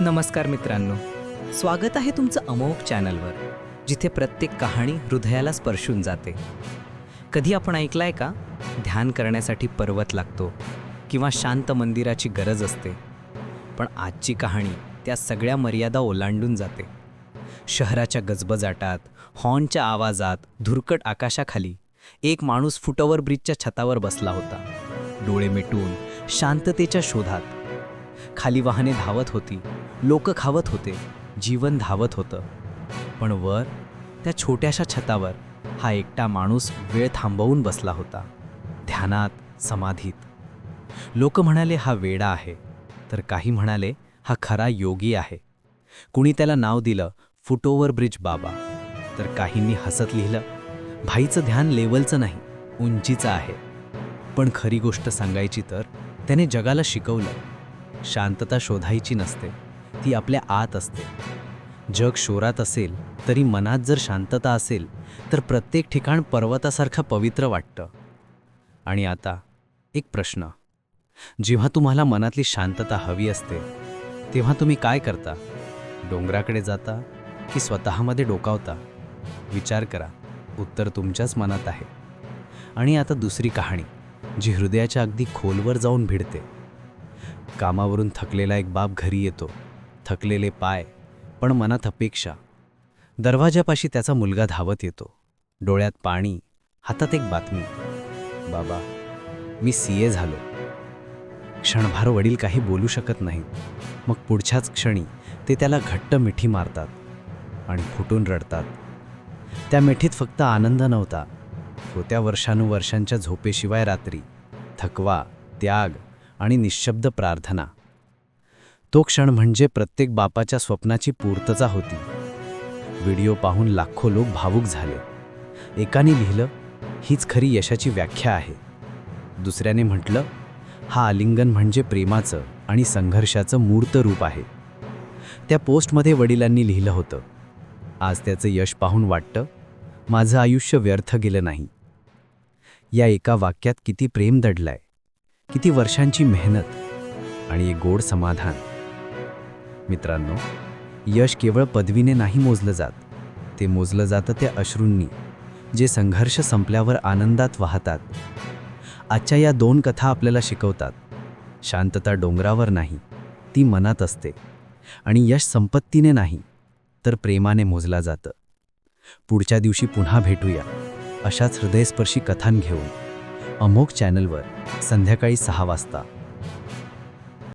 नमस्कार मित्रांनो. स्वागत आहे तुमचं अमोक चॅनलवर जिथे प्रत्येक कहाणी हृदयाला स्पर्शून जाते. कधी आपण ऐकलाय का? ध्यान करण्यासाठी पर्वत लागतो किंवा शांत मंदिराची गरज असते. पण आजची कहाणी त्या सगळ्या मर्यादा ओलांडून जाते. शहराच्या गजबजाटात हॉर्नच्या आवाजात धुरकट आकाशाखाली एक माणूस फुटओव्हर ब्रिजच्या छतावर बसला होता. डोळे मिटून शांततेच्या शोधात. खाली वाहने धावत होती. लोक खावत होते जीवन धावत होतं. पण वर त्या छोट्याशा छतावर हा एकटा माणूस वेळ थांबवून बसला होता. ध्यानात समाधीत. लोक म्हणाले हा वेडा आहे. तर काही म्हणाले हा खरा योगी आहे. कुणी त्याला नाव दिलं फुटओव्हर ब्रिज बाबा. तर काहींनी हसत लिहिलं भाईचं ध्यान लेवलचं नाही उंचीचं आहे. पण खरी गोष्ट सांगायची तर त्याने जगाला शिकवलं. शांतता शोधायची नसते. ती आपल्या आत असते. जग शोरात असेल तरी मनात जर शांतता असेल तर प्रत्येक ठिकाण पर्वतासारखं पवित्र वाटतं. आणि आता एक प्रश्न. जेव्हा तुम्हाला मनातली शांतता हवी असते तेव्हा तुम्ही काय करता? डोंगराकडे जाता की स्वतःमध्ये डोकावता? विचार करा. उत्तर तुमच्याच मनात आहे. आणि आता दुसरी कहाणी जी हृदयाच्या अगदी खोलवर जाऊन भिडते. कामावरून थकलेला एक बाप घरी येतो. थकलेले पाय पण मनात अपेक्षा. दरवाजापाशी त्याचा मुलगा धावत येतो. डोळ्यात पाणी हातात एक बातमी. बाबा मी सी ए झालो. क्षणभार वडील काही बोलू शकत नाहीत. मग पुढच्याच क्षणी ते त्याला घट्ट मिठी मारतात आणि फुटून रडतात. त्या मिठीत फक्त आनंद नव्हता. होत्या वर्षानुवर्षांच्या झोपेशिवाय रात्री थकवा त्याग आणि निशब्द प्रार्थना. तो क्षण म्हणजे प्रत्येक बापाच्या स्वप्नाची पूर्तता होती. व्हिडिओ पाहून लाखो लोक भावूक झाले. एकाने लिहिलं हीच खरी यशाची व्याख्या आहे. दुसऱ्याने म्हटलं हा आलिंगन म्हणजे प्रेमाचं आणि संघर्षाचं मूर्त रूप आहे. त्या पोस्टमध्ये वडिलांनी लिहिलं होतं आज त्याचं यश पाहून वाटतं माझं आयुष्य व्यर्थ गेलं नाही. या एका वाक्यात किती प्रेम दडलाय किती वर्षांची मेहनत आणि एक गोड समाधान. मित्रांनो यश केवळ पदवीने नाही मोजलं जात. ते मोजलं जातं त्या अश्रूंनी जे संघर्ष संपल्यावर आनंदात वाहतात. आजच्या या दोन कथा आपल्याला शिकवतात. शांतता डोंगरावर नाही ती मनात असते. आणि यश संपत्तीने नाही तर प्रेमाने मोजला जातं. पुढच्या दिवशी पुन्हा भेटूया अशाच हृदयस्पर्शी कथान घेऊन. अमोक चॅनलवर संध्याकाळी सहा वाजता.